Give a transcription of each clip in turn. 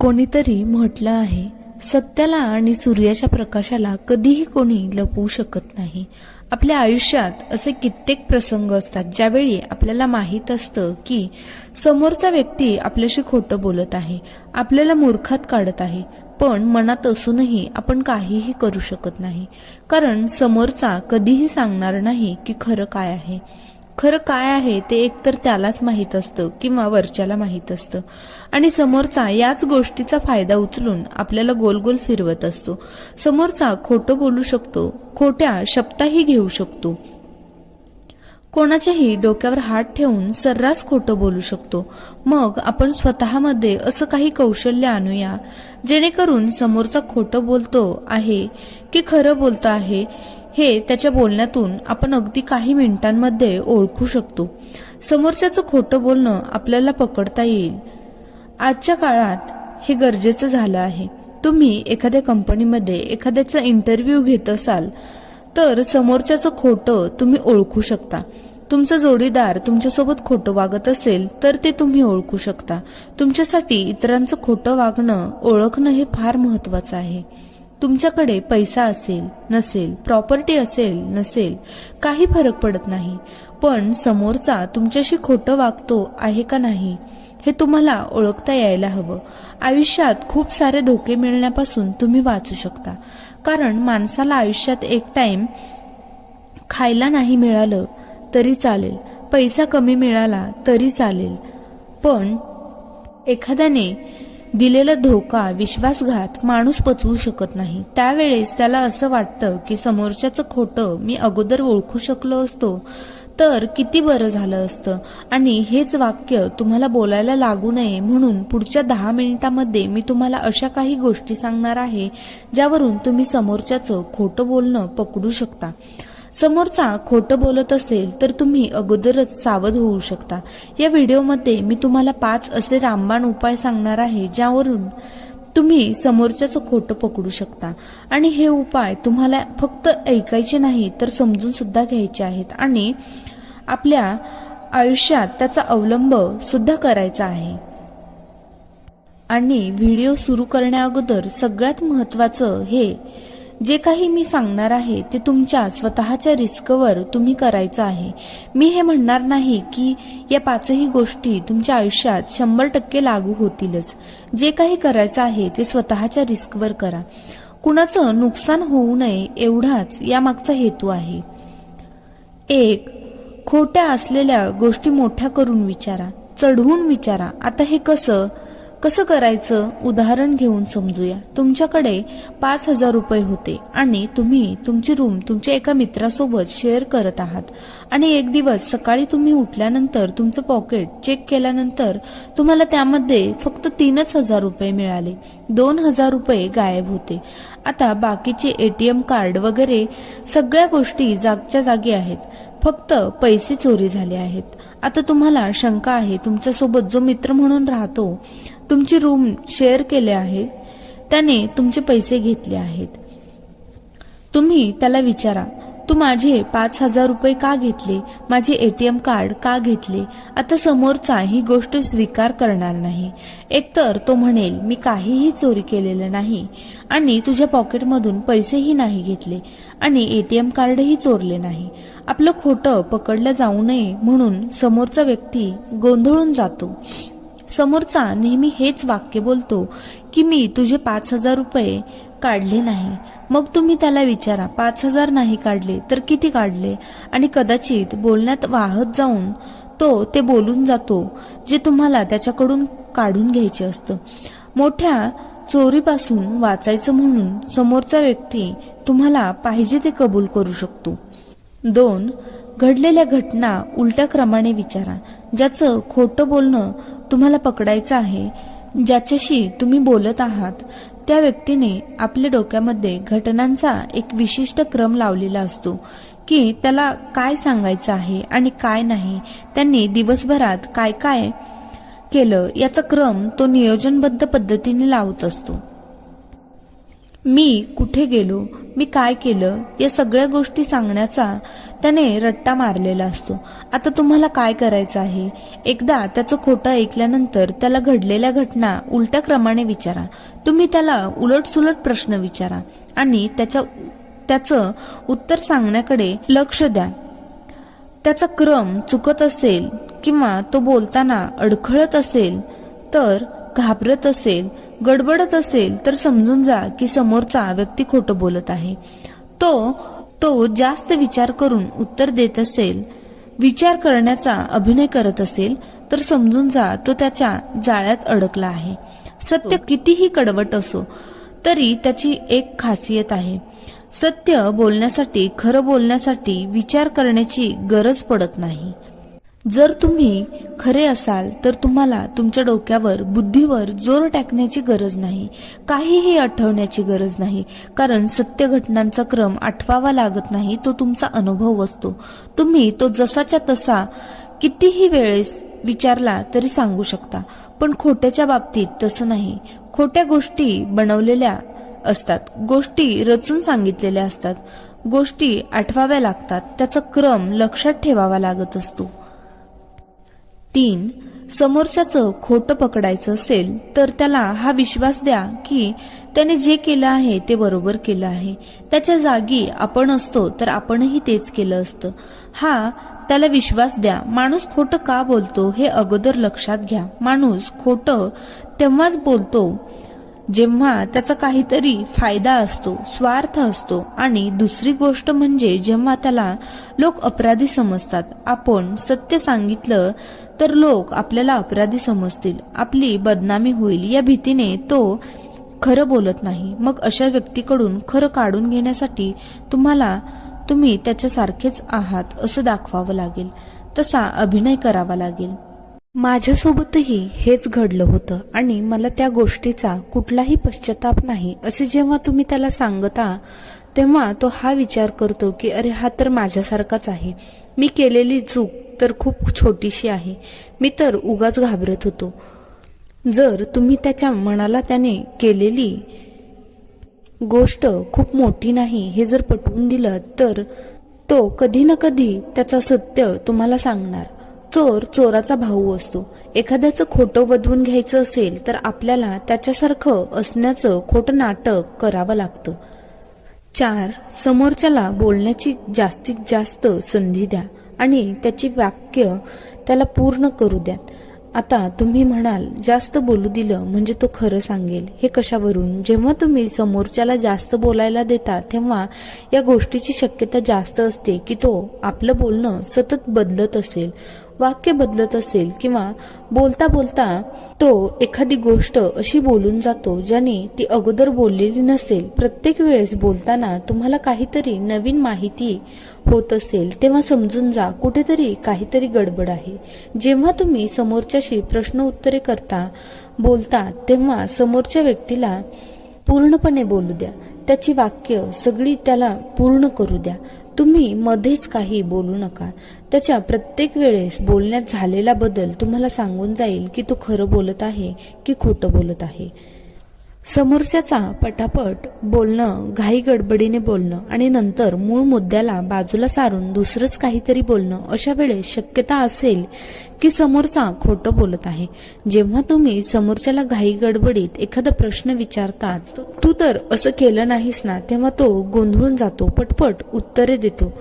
कोणीतरी म्हटलं आहे सत्याला आणि सूर्याच्या प्रकाशाला कधीही कोणी लपवू शकत नाही. आपल्या आयुष्यात असे कित्येक प्रसंग असतात ज्यावेळी आपल्याला माहीत असतं की समोरचा व्यक्ती आपल्याशी खोटं बोलत आहे आपल्याला मूर्खात काढत आहे. पण मनात असूनही आपण काहीही करू शकत नाही. कारण समोरचा कधीही सांगणार नाही की खरं काय आहे. खरं काय आहे ते एकतर त्यालाच माहीत असतं किंवा वरच्याला माहीत असतं. आणि समोरचा याच गोष्टीचा फायदा उचलून आपल्याला गोल गोल फिरवत असतो. समोरचा खोटं बोलू शकतो खोट्या शब्दाही घेऊ शकतो. कोणाच्याही डोक्यावर हात ठेवून सर्रास खोटं बोलू शकतो. मग आपण स्वतःमध्ये असं काही कौशल्य आणूया जेणेकरून समोरचा खोटं बोलतो आहे की खरं बोलतो आहे हे त्याच्या बोलण्यातून आपण अगदी काही मिनिटांमध्ये ओळखू शकतो. समोरच्याचं खोटं बोलणं आपल्याला पकडता येईल. आजच्या काळात हे गरजेचं झालं आहे. तुम्ही एखाद्या कंपनीमध्ये एखाद्याचा इंटरव्ह्यू घेत असाल तर समोरच्याचं खोटं तुम्ही ओळखू शकता. तुमचा जोडीदार तुमच्यासोबत खोटं वागत असेल तर ते तुम्ही ओळखू शकता. तुमच्यासाठी इतरांचं खोटं वागणं ओळखणं हे फार महत्वाचं आहे. तुमच्याकडे पैसा असेल नसेल प्रॉपर्टी असेल नसेल काही फरक पडत नाही. पण समोरचा तुमच्याशी खोटं वागतो आहे का नाही हे तुम्हाला ओळखता यायला हवं. आयुष्यात खूप सारे धोके मिळण्यापासून तुम्ही वाचू शकता. कारण माणसाला आयुष्यात एक टाइम खायला नाही मिळालं तरी चालेल. पैसा कमी मिळाला तरी चालेल. पण एखाद्याने दिलेला धोका विश्वासघात माणूस पचवू शकत नाही. त्यावेळेस त्याला असं वाटतं की समोरच्याचं खोटं मी अगोदर ओळखू शकलो असतो. तर किती बरं झालं असतं? आणि हेच वाक्य तुम्हाला बोलायला लागू नये म्हणून पुढच्या दहा मिनिटांमध्ये मी तुम्हाला अशा काही गोष्टी सांगणार आहे ज्यावरून तुम्ही समोरच्याचं खोटं बोलणं पकडू शकता. समोरचा खोटं बोलत असेल तर तुम्ही अगोदरच सावध होऊ शकता. या व्हिडिओमध्ये मी तुम्हाला पाच असे रामबाण उपाय सांगणार आहे ज्यावरून तुम्ही समोरच्याचं खोटं पकडू शकता. आणि हे उपाय तुम्हाला फक्त ऐकायचे नाही तर समजून सुद्धा घ्यायचे आहेत. आणि आपल्या आयुष्यात त्याचा अवलंब सुद्धा करायचा आहे. आणि व्हिडिओ सुरू करण्याअगोदर सगळ्यात महत्वाचं हे जे काही मी सांगणार आहे ते तुमच्या स्वतःच्या रिस्कवर तुम्ही करायचं आहे. मी हे म्हणणार नाही की या पाचही गोष्टी तुमच्या आयुष्यात शंभर टक्के लागू होतीलच. जे काही करायचं आहे ते स्वतःच्या रिस्कवर करा. कुणाचं नुकसान होऊ नये एवढाच यामागचा हेतू आहे. एक खोट्या असलेल्या गोष्टी मोठ्या करून विचारा. चढवून विचारा. आता हे कसं? कसं करायचं? उदाहरण घेऊन समजूया. तुमच्याकडे पाच हजार रुपये होते आणि तुम्ही तुमची रूम तुमच्या एका मित्रासोबत शेअर करत आहात. आणि एक दिवस सकाळी तुम्ही उठल्यानंतर तुमचं पॉकेट चेक केल्यानंतर तुम्हाला त्यामध्ये फक्त तीनच हजार रुपये मिळाले. दोन हजार रुपये गायब होते. आता बाकीचे एटीएम कार्ड वगैरे सगळ्या गोष्टी जागच्या जागी आहेत. फक्त पैसे चोरी झाले आहेत. आता तुम्हाला शंका आहे तुमच्यासोबत जो मित्र म्हणून राहतो तुमची रूम शेअर केले आहे त्याने तुमचे पैसे घेतले आहेत. तुम्ही त्याला विचारा. तू माझे पाच हजार रुपये का घेतले? माझे एटीएम कार्ड का घेतले? आता समोरचा ही गोष्ट स्वीकार करणार नाही. एकतर तो म्हणेल मी काहीही चोरी केलेलं नाही आणि तुझ्या पॉकेटमधून पैसेही नाही घेतले आणि एटीएम कार्डही चोरले नाही. आपलं खोटं पकडलं जाऊ नये म्हणून समोरचा व्यक्ती गोंधळून जातो. समोरचा नेहमी हेच वाक्य बोलतो की मी तुझे पाच हजार रुपये काढले नाही. मग तुम्ही त्याला विचारा पाच हजार नाही काढले तर किती काढले? आणि कदाचित बोलण्यात वाहत जाऊन तो ते बोलून जातो जे तुम्हाला त्याच्याकडून काढून घ्यायचे असतं. मोठ्या चोरीपासून वाचायचं म्हणून समोरचा व्यक्ती तुम्हाला पाहिजे ते कबूल करू शकतो. दोन घडलेल्या घटना उलट्या क्रमाने विचारा. ज्याचं खोटं बोलणं तुम्हाला पकडायचं आहे ज्याच्याशी तुम्ही बोलत आहात त्या व्यक्तीने आपल्या डोक्यामध्ये घटनांचा एक विशिष्ट क्रम लावलेला असतो की त्याला काय सांगायचं आहे आणि काय नाही त्यांनी दिवसभरात काय काय केलं याचा क्रम तो नियोजनबद्ध पद्धतीने लावत असतो. मी कुठे गेलो मी काय केलं या सगळ्या गोष्टी सांगण्याचा त्याने रट्टा मारलेला असतो. आता तुम्हाला काय करायचं आहे? एकदा त्याचं खोटं ऐकल्यानंतर त्याला घडलेल्या घटना उलट्या क्रमाने विचारा. तुम्ही त्याला उलटसुलट प्रश्न विचारा आणि त्याच्या त्याचं उत्तर सांगण्याकडे लक्ष द्या. त्याचा क्रम चुकत असेल किंवा तो बोलताना अडखळत असेल तर घाबरत असेल गडबडत असेल तर समजून जा की समोरचा व्यक्ती खोटं बोलत आहे. तो तो जास्त विचार करून उत्तर देत असेल विचार करण्याचा अभिनय करत असेल तर समजून जा तो त्याच्या जाळ्यात अडकला आहे. सत्य कितीही कडवट असो तरी त्याची एक खासियत आहे. सत्य बोलण्यासाठी खरं बोलण्यासाठी विचार करण्याची गरज पडत नाही. जर तुम्ही खरे असाल तर तुम्हाला तुमच्या डोक्यावर बुद्धीवर जोर टाकण्याची गरज नाही. काहीही आठवण्याची गरज नाही. कारण सत्य घटनांचा क्रम आठवावा लागत नाही तो तुमचा अनुभव असतो. तुम्ही तो जसाच्या तसा कितीही वेळेस विचारला तरी सांगू शकता. पण खोट्याच्या बाबतीत तसं नाही. खोट्या गोष्टी बनवलेल्या असतात. गोष्टी रचून सांगितलेल्या असतात. गोष्टी आठवाव्या लागतात. त्याचा क्रम लक्षात ठेवावा लागत असतो. तीन समोरच्याचं खोटं पकडायचं असेल तर त्याला हा विश्वास द्या की त्याने जे केलं आहे ते बरोबर केलं आहे. त्याच्या जागी आपण असतो तर आपणही तेच केलं असतं. हा त्याला विश्वास द्या. माणूस खोटं का बोलतो हे अगोदर लक्षात घ्या. माणूस खोटं तेव्हाच बोलतो जेव्हा त्याचा काहीतरी फायदा असतो स्वार्थ असतो आणि दुसरी गोष्ट म्हणजे जेव्हा त्याला लोक अपराधी समजतात आपण सत्य सांगितलं तर लोक आपल्याला अपराधी समजतील. आपली बदनामी होईल या भीतीने तो खरं बोलत नाही. मग अशा व्यक्तीकडून खरं काढून घेण्यासाठी तुम्हाला तुम्ही त्याच्यासारखेच आहात असं दाखवावं लागेल. तसा अभिनय करावा लागेल. माझ्यासोबतही हेच घडलं होतं आणि मला त्या गोष्टीचा कुठलाही पश्चाताप नाही. असे जेव्हा तुम्ही त्याला सांगता तेव्हा तो हा विचार करतो की अरे हा तर माझ्यासारखाच आहे. मी केलेली चूक तर खूप छोटीशी आहे. मी तर उगाच घाबरत होतो. जर तुम्ही त्याच्या मनाला त्याने केलेली गोष्ट खूप मोठी नाही हे जर पटवून दिलं तर तो कधी ना कधी त्याचा सत्य तुम्हाला सांगणार. चोर चोराचा भाऊ असतो. एखाद्याचं खोटं वधवून घ्यायचं असेल तर आपल्याला त्याच्यासारखं असण्याचं खोटं नाटक करावं लागतं. चार समोरच्याला बोलण्याची जास्तीत जास्त संधी द्या आणि त्याची वाक्य त्याला पूर्ण करू द्यात. आता तुम्ही म्हणाल जास्त बोलू दिलं म्हणजे तो खरं सांगेल. हे कशावरून? जेव्हा तुम्ही समोरच्याला जास्त बोलायला देता तेव्हा या गोष्टीची शक्यता जास्त असते की तो आपलं बोलणं सतत बदलत असेल वाक्य बदलत असेल किंवा बोलता बोलता तो एखादी गोष्ट अशी बोलून जातो ज्याने ती अगोदर बोललेली नसेल. प्रत्येक वेळेस बोलताना तुम्हाला काहीतरी नवीन माहिती होत असेल तेव्हा समजून जा कुठेतरी काहीतरी गडबड आहे. जेव्हा तुम्ही समोरच्याशी प्रश्न उत्तरे करता बोलता तेव्हा समोरच्या व्यक्तीला पूर्णपणे बोलू द्या. त्याची वाक्य सगळी त्याला पूर्ण करू द्या. तुम्ही मध्येच काही बोलू नका. त्याच्या प्रत्येक वेळेस बोलण्यात झालेला बदल तुम्हाला सांगून जाईल की तो खरं बोलत आहे की खोटं बोलत आहे. समोरच्याचा पटापट बोलणं घाई गडबडीने बोलणं आणि नंतर मूळ मुद्द्याला बाजूला सारून दुसरंच काहीतरी बोलणं अशा वेळेस शक्यता असेल की समोरचा खोटं बोलत आहे. जेव्हा तुम्ही समोरच्याला घाई गडबडीत एखादा प्रश्न विचारताच तू तर असं केलं नाहीस ना तेव्हा तो गोंधळून जातो पटपट उत्तरे देतो.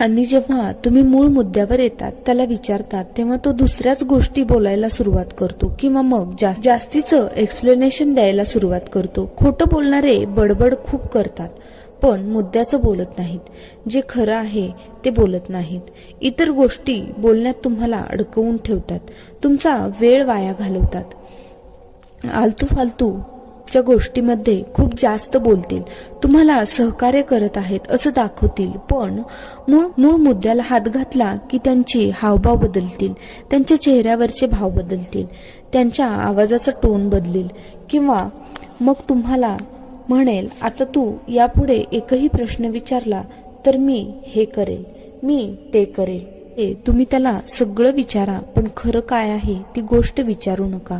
आणि जेव्हा तुम्ही मूळ मुद्द्यावर येतात त्याला विचारतात तेव्हा तो दुसऱ्याच गोष्टी बोलायला सुरुवात करतो किंवा मग जास्त जास्तीचं एक्सप्लेनेशन द्यायला सुरुवात करतो. खोटं बोलणारे बडबड खूप करतात पण मुद्द्याचं बोलत नाहीत. जे खरं आहे ते बोलत नाहीत. इतर गोष्टी बोलण्यात तुम्हाला अडकवून ठेवतात. तुमचा वेळ वाया घालवतात. आलतू फालतू च्या गोष्टीमध्ये खूप जास्त बोलतील. तुम्हाला सहकार्य करत आहेत असं दाखवतील. पण मूळ मूळ मुद्द्याला हात घातला की त्यांची हावभाव बदलतील. त्यांच्या चेहऱ्यावरचे भाव बदलतील. त्यांच्या आवाजाचा टोन बदलेल. किंवा मग तुम्हाला म्हणेल आता तू यापुढे एकही प्रश्न विचारला तर मी हे करेल. मी ते करेल. ए, तुम्ही त्याला सगळं विचारा पण खरं काय आहे ती गोष्ट विचारू नका.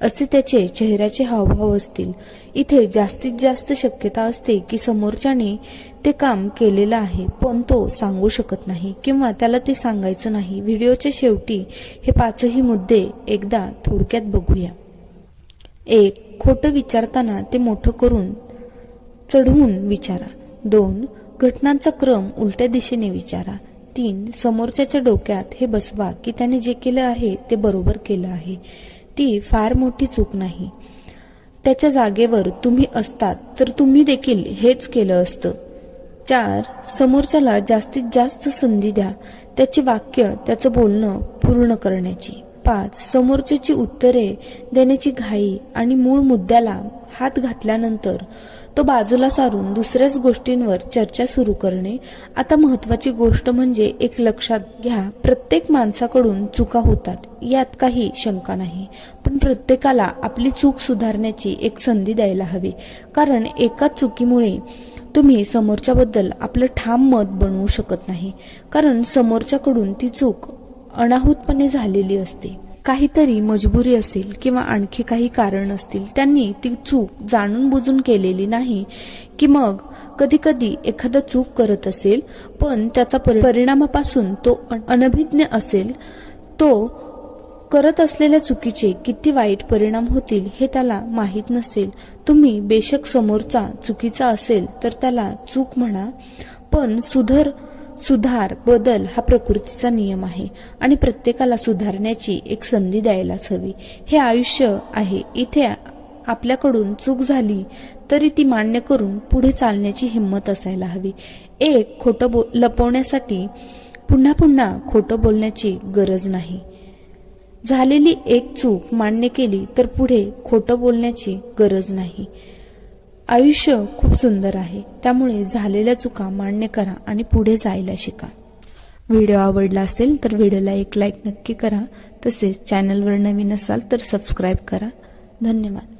असे त्याचे चेहऱ्याचे हावभाव असतील. इथे जास्तीत जास्त शक्यता असते की समोरच्याने ते काम केलेलं आहे पण तो सांगू शकत नाही किंवा त्याला ते सांगायचं नाही. व्हिडिओच्या शेवटी हे पाचही मुद्दे एकदा थोडक्यात बघूया. एक खोटं विचारताना ते मोठं करून चढवून विचारा. दोन घटनांचा क्रम उलट्या दिशेने विचारा. तीन समोरच्याच्या डोक्यात हे बसवा की त्याने जे केलं आहे ते बरोबर केलं आहे. ती फार मोठी चूक नाही. त्याच्या जागेवर तुम्ही असतात तर तुम्ही देखील हेच केलं असतं. चार समोरच्याला जास्तीत जास्त संधी द्या. त्याची वाक्य त्याचं बोलणं पूर्ण करण्याची. पाच समोरच्याची उत्तरे देण्याची घाई आणि मूळ मुद्द्याला हात घातल्यानंतर तो बाजूला सारून दुसऱ्याच गोष्टींवर चर्चा सुरू करणे. आता महत्वाची गोष्ट म्हणजे एक लक्षात घ्या प्रत्येक माणसाकडून चुका होतात यात काही शंका नाही. पण प्रत्येकाला आपली चूक सुधारण्याची एक संधी द्यायला हवी. कारण एका चुकीमुळे तुम्ही समोरच्याबद्दल आपलं ठाम मत बनवू शकत नाही. कारण समोरच्याकडून ती चूक अनाहूतपणे झालेली असते. काहीतरी मजबुरी असेल किंवा आणखी काही कारण असतील त्यांनी ती चूक जाणून बुजून केलेली नाही की मग कधी कधी एखादा चूक करत असेल पण त्याचा परिणामापासून तो अन- अनभिज्ञ असेल तो करत असलेल्या चुकीचे किती वाईट परिणाम होतील हे त्याला माहीत नसेल. तुम्ही बेशक समोरचा चुकीचा असेल तर त्याला चूक म्हणा पण सुधर सुधार बदल हा प्रकृतीचा नियम आहे आणि प्रत्येकाला सुधारण्याची एक संधी द्यायलाच हवी. हे आयुष्य आहे. इथे आपल्याकडून चूक झाली तरी ती मान्य करून पुढे चालण्याची हिंमत असायला हवी. एक खोटं बो लपवण्यासाठी पुन्हा पुन्हा खोटं बोलण्याची गरज नाही. झालेली एक चूक मान्य केली तर पुढे खोटं बोलण्याची गरज नाही. आयुष्य खूप सुंदर आहे. त्यामुळे झालेल्या चुका मान्य करा आणि पुढे जायला शिका. व्हिडिओ आवडला असेल तर व्हिडिओला एक लाईक नक्की करा. तसेच चॅनलवर नवीन असाल तर सबस्क्राईब करा. धन्यवाद.